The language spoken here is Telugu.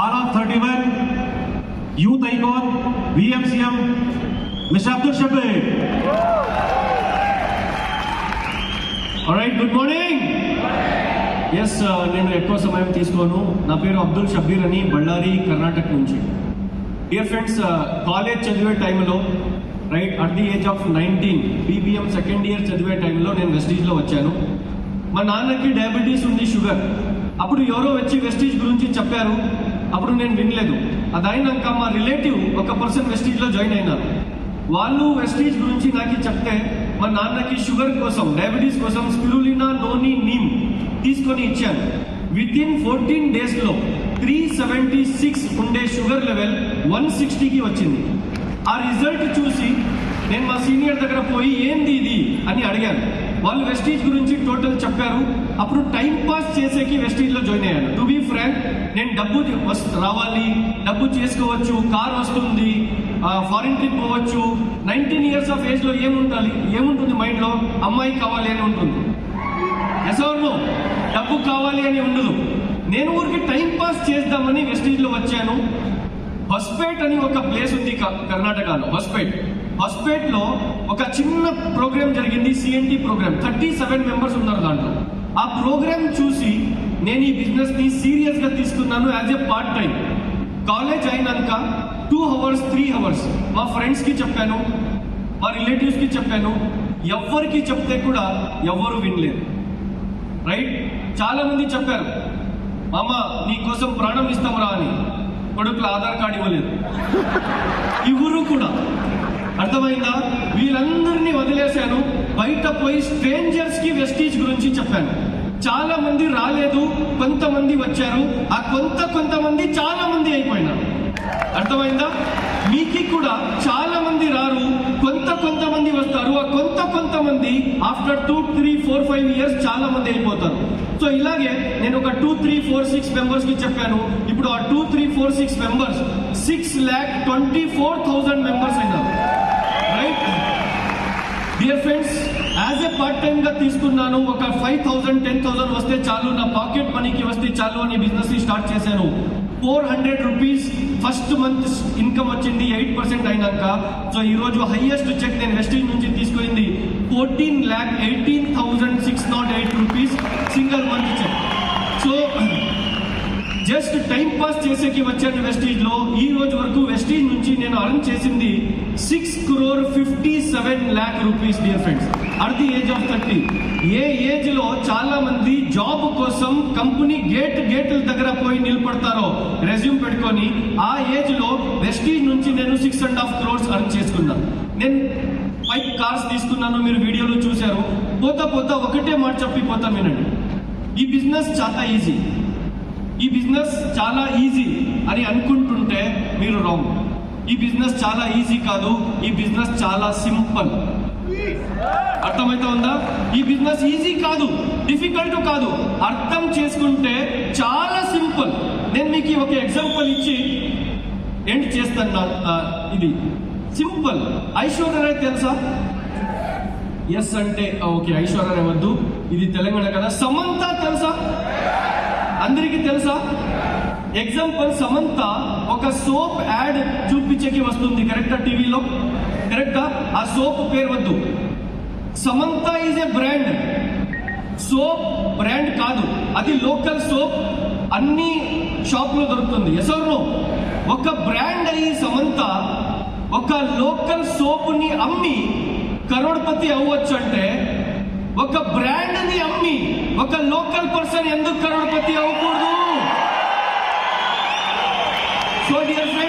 RR thirty one youth icon VMCM mister Abdul Shabbir right good morning yes నేను ఎక్కువ సమయం తీసుకోను. నా పేరు అబ్దుల్ షబీర్ అని బళ్ళారి కర్ణాటక నుంచి. డియర్ ఫ్రెండ్స్ కాలేజ్ చదివే టైంలో right at the age of nineteen BBM second year చదివే టైంలో నేను వెస్టీజ్లో వచ్చాను. మా నాన్నకి డయాబెటీస్ ఉంది షుగర్ అప్పుడు ఎవరో వచ్చి వెస్టీజ్ గురించి చెప్పారు. అప్పుడు నేను వినలేదు. అది అయినాక మా రిలేటివ్ ఒక పర్సన్ వెస్టీజ్లో జాయిన్ అయినారు. వాళ్ళు వెస్టీజ్ గురించి నాకు చెప్తే మా నాన్నకి షుగర్ కోసం డయాబెటీస్ కోసం స్పిరులినా నోని నీమ్ తీసుకొని ఇచ్చాను విత్ ఇన్ ఫోర్టీన్ డేస్లో త్రీ సెవెంటీ సిక్స్ ఉండే షుగర్ లెవెల్ వన్ సిక్స్టీకి వచ్చింది. ఆ రిజల్ట్ చూసి నేను మా సీనియర్ దగ్గర పోయి ఏంది ఇది? అని అడిగాను. వాళ్ళు వెస్టీజ్ గురించి టోటల్ చెప్పారు. అప్పుడు టైం పాస్ చేసేకి వెస్టీజ్లో జాయిన్ అయ్యాను. టు బీ ఫ్రాంక్ నేను డబ్బు రావాలి. డబ్బు చేసుకోవచ్చు కార్ వస్తుంది ఫారిన్ ట్రిప్ పోవచ్చు. నైన్టీన్ ఇయర్స్ ఆఫ్ ఏజ్లో ఏముండాలి? ఏముంటుంది మైండ్లో? అమ్మాయి కావాలి అని ఉంటుంది. ఎసవర్ను డబ్బు కావాలి అని ఉండదు. నేను ఊరికి టైం పాస్ చేద్దామని వెస్టీజ్లో వచ్చాను. బస్పేట్ అని ఒక ప్లేస్ ఉంది కర్ణాటకలో. బస్పేట్. బస్పేట్లో ఒక చిన్న ప్రోగ్రామ్ జరిగింది CNT program thirty seven members ఉన్నారు దాంట్లో. ఆ ప్రోగ్రామ్ చూసి నేను ఈ బిజినెస్ని సీరియస్గా తీసుకున్నాను as a part time college అయినాక టూ అవర్స్ త్రీ అవర్స్ మా ఫ్రెండ్స్కి చెప్పాను మా రిలేటివ్స్కి చెప్పాను. ఎవ్వరికి చెప్తే కూడా ఎవ్వరు వినలేదు. రైట్? చాలా మంది చెప్పారు మామ నీకోసం ప్రాణం ఇస్తాంరా అని. కొడుకుల ఆధార్ కార్డు ఇవ్వలేదు. అర్థమైందా? వీళ్ళందరినీ వదిలేశాను. బయట పోయి స్ట్రేంజర్స్కి వెస్టీజ్ గురించి చెప్పాను. చాలా మంది రాలేదు కొంతమంది వచ్చారు. ఆ కొంత కొంతమంది చాలా మంది అయిపోయినారు. అర్థమైందా? మీకు కూడా చాలా మంది రారు కొంత కొంతమంది వస్తారు. ఆ కొంత కొంతమంది after two three four five years చాలా మంది అయిపోతారు. సో ఇలాగే నేను ఒక టూ త్రీ ఫోర్ సిక్స్ మెంబర్స్కి చెప్పాను. ఇప్పుడు ఆ two three four six members six lakh twenty four thousand members అయినారు right dear friends as a part time గా తీసుకున్నాను. ఒక ఫైవ్ థౌసండ్ టెన్ థౌసండ్ వస్తే చాలు. నా పాకెట్ మనీకి వస్తే చాలు అని బిజినెస్ని స్టార్ట్ చేశాను. Four hundred rupees first month income వచ్చింది. ఎయిట్ పర్సెంట్ అయినాక. సో ఈ రోజు హైయెస్ట్ చెక్ నేను వెస్టేజ్ నుంచి తీసుకుంది fourteen lakh eighteen thousand six not eight rupees single month check so just time pass చేసేకి వచ్చాను వెస్టీజ్లో. ఈ రోజు నుంచి నేను అర్న్ చేసింది six crore fifty seven lakh rupees dear friends at the age of thirty ఏ ఏజ్లో చాలా మంది జాబ్ కోసం కంపెనీ గేట్ గేట్ల దగ్గర పోయి నిలబడతారో రెజ్యూమ్ పెట్టుకొని ఆ ఏజ్లో వెస్టీజ్ నుంచి నేను six and half crores earn చేసుకున్నాను నేను ఫైవ్ కార్స్ తీసుకున్నాను మీరు వీడియోలో చూశారు. పోతా పోతా ఒకటే మాట చెప్పి పోతా వినండి. ఈ బిజినెస్ చాలా ఈజీ ఈ బిజినెస్ చాలా ఈజీ అని అనుకుంటుంటే మీరు రాంగ్ ఈ బిజినెస్ చాలా ఈజీ కాదు ఈ బిజినెస్ చాలా సింపుల్. అర్థమైతే ఉందా? ఈ బిజినెస్ ఈజీ కాదు డిఫికల్ట్ కాదు. అర్థం చేసుకుంటే చాలా సింపుల్. నేను మీకు ఒక ఎగ్జాంపుల్ ఇచ్చి ఎండ్ చేస్తాను ఇది. సింపుల్ ఐశ్వర్య రాయ్ తెలుసా? ఎస్ అంటే ఓకే ఐశ్వర్య రాయ్ వద్దు. ఇది తెలంగాణ కదా. సమంత తెలుసా? అందరికీ తెలుసా? ఎగ్జాంపుల్ సమంత ఒక సోప్ యాడ్ చూపించేకి వస్తుంది. కరెక్టా టీవీలో? కరెక్టా ఆ? సోప్ పేరు వద్దు. Samantha is a brand soap brand కాదు. అది లోకల్ సోప్ అన్ని షాప్లో దొరుకుతుంది. ఎసర్నో ఒక బ్రాండ్ అయి సమంత ఒక లోకల్ సోప్ని అమ్మి కరోడ్పతి అవ్వచ్చు అంటే ఒక బ్రాండ్ని అమ్మి ఒక లోకల్ పర్సన్ ఎందుకు కరోడ్పతి అవ్వకూడదు? Peter